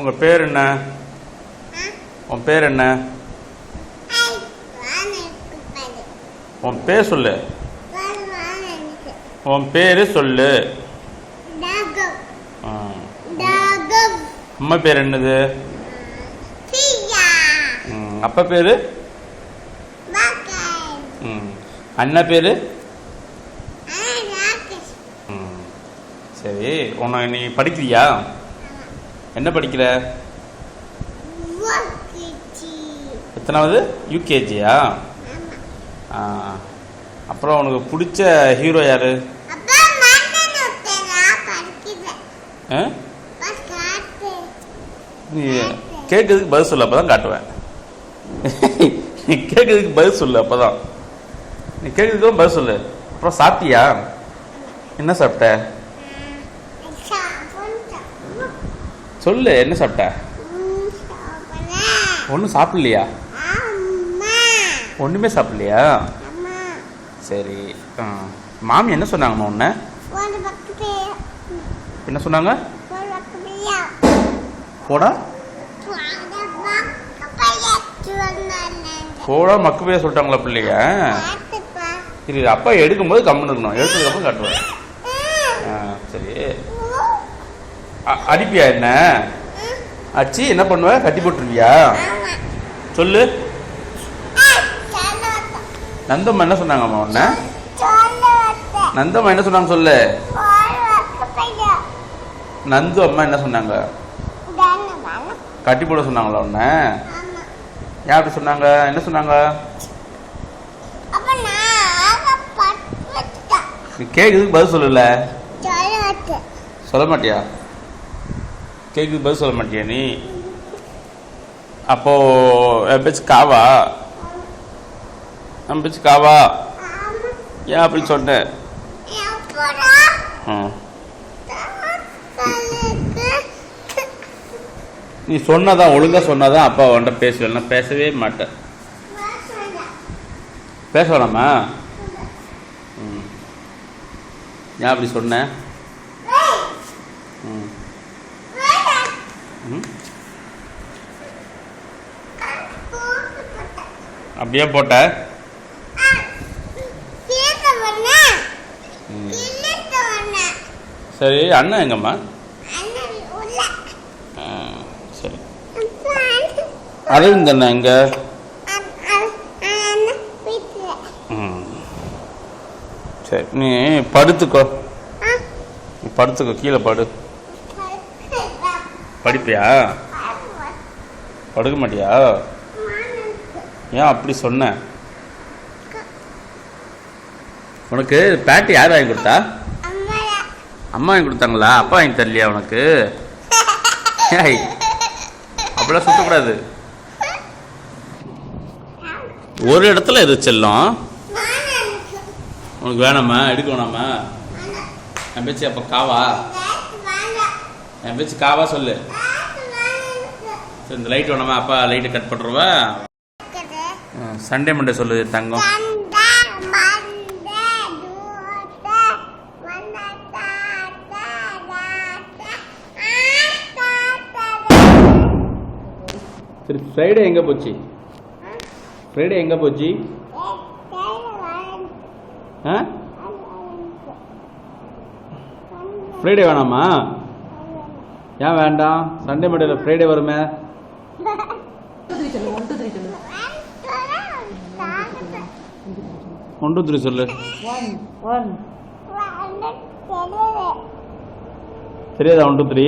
உங்கள் பேர் என்ன? உன் பேர் என்ன? உன் பேர் சொல்லு. உன் பேர் சொல்லு. அம்மா பேர் என்னது? ம், அப்பா பேர்? ம் அண்ணா பேர்? ம் சரி உன்னை நீ படிக்கிறியா? என்ன படிக்கிற? எத்தனாவது? யூகேஜியா அப்புறம் உனக்கு பிடிச்ச ஹீரோ யாரு? ஆ? நீ கேட்கறதுக்கு பதில் சொல்லு அப்பதான் காட்டுவேன். நீ கேட்கறதுக்கு பதில் சொல்லு அப்பதான். நீ கேட்கறதுக்கு பதில் சொல்லு. அப்புறம் சாப்பிட்டியா? என்ன சாப்பிட்ட? சொல்லு என்ன சாப்பிட்ட? ஒன்றும் சாப்பிடலையா? ஒன்றுமே சாப்பிடலையா? சரி. மாமி என்ன சொன்னாங்கம்மா உன்ன? என்ன சொன்னாங்க? போடா. போடா மக்கு பேர் சொல்லிட்டாங்களா பிள்ளைங்க? சரி அப்பா எடுக்கும்போது கம்முன்னு இருக்கணும். எடுத்ததுக்கப்புறம் காட்டுவேன் ஆ சரி. அடிப்பியா என்ன? அடிச்சு என்ன பண்ணுவ? கட்டி போட்டுருவியா? சொல்லு. நந்தம்மா என்ன சொன்னாங்கம்மா உன்ன? நந்தம்மா என்ன சொன்னாங்க சொல்லு. நந்து அம்மா என்ன சொன்னாங்க? கட்டி போட சொன்னாங்களா உன்ன? ஏன் அப்படி சொன்னாங்க? என்ன சொன்னாங்க? நீ கேக்குறதுக்கு பதில் சொல்லல. சொல்ல மாட்டியா? கேட்குது பதில் சொல்ல மாட்டியா நீ? அப்போ என் பேச்சு காவா? என் பேச்சு காவா? ஏன் அப்படி சொன்னேன் நீ சொன்னதான் ஒழுங்கா சொன்னாதான் அப்பா உன்ட்ட பேசுவேன் பேசவே மாட்டேன். பேச வேணாமா? ம். ஏன் அப்படி சொன்ன? அப்படியே போட்ட. சரி அண்ணன் எங்கம்மா? சரி. அரவிந்த் அண்ணன் எங்க? சரி நீ படுத்துக்கோ. படுத்துக்கோ கீழே படு. படிப்பியா? படுக்க மாட்டியா ஏன் அப்படி சொன்ன? உனக்கு பேட்டு யார் வாங்கி கொடுத்தா? அம்மா வாங்கி கொடுத்தாங்களா? அப்பா வாங்கி தரலையா உனக்கு? அப்படிலாம் சுற்றக்கூடாது ஒரு இடத்துல எது செல்லும்? உனக்கு வேணாமா? எடுக்க வேணாமா? என் பேச்சு அப்போ காவா? என் பேச்சு காவா சொல்லு. சரி இந்த லைட் வேணாமா? அப்பா லைட்டை கட் பண்ணுறவா சண்டே மண்டே சொல்லு தங்கம். சரி ஃப்ரைடே எங்கே போச்சு? ஃப்ரைடே எங்கே போச்சு? ஆ? ஃப்ரைடே வேணாமா? ஏன் வேண்டாம்? சண்டே மட்டும் ஃப்ரைடே வருமே. ஒன் டூ த்ரீ சொல்லு. தெரியாதா ஒன் டூ த்ரீ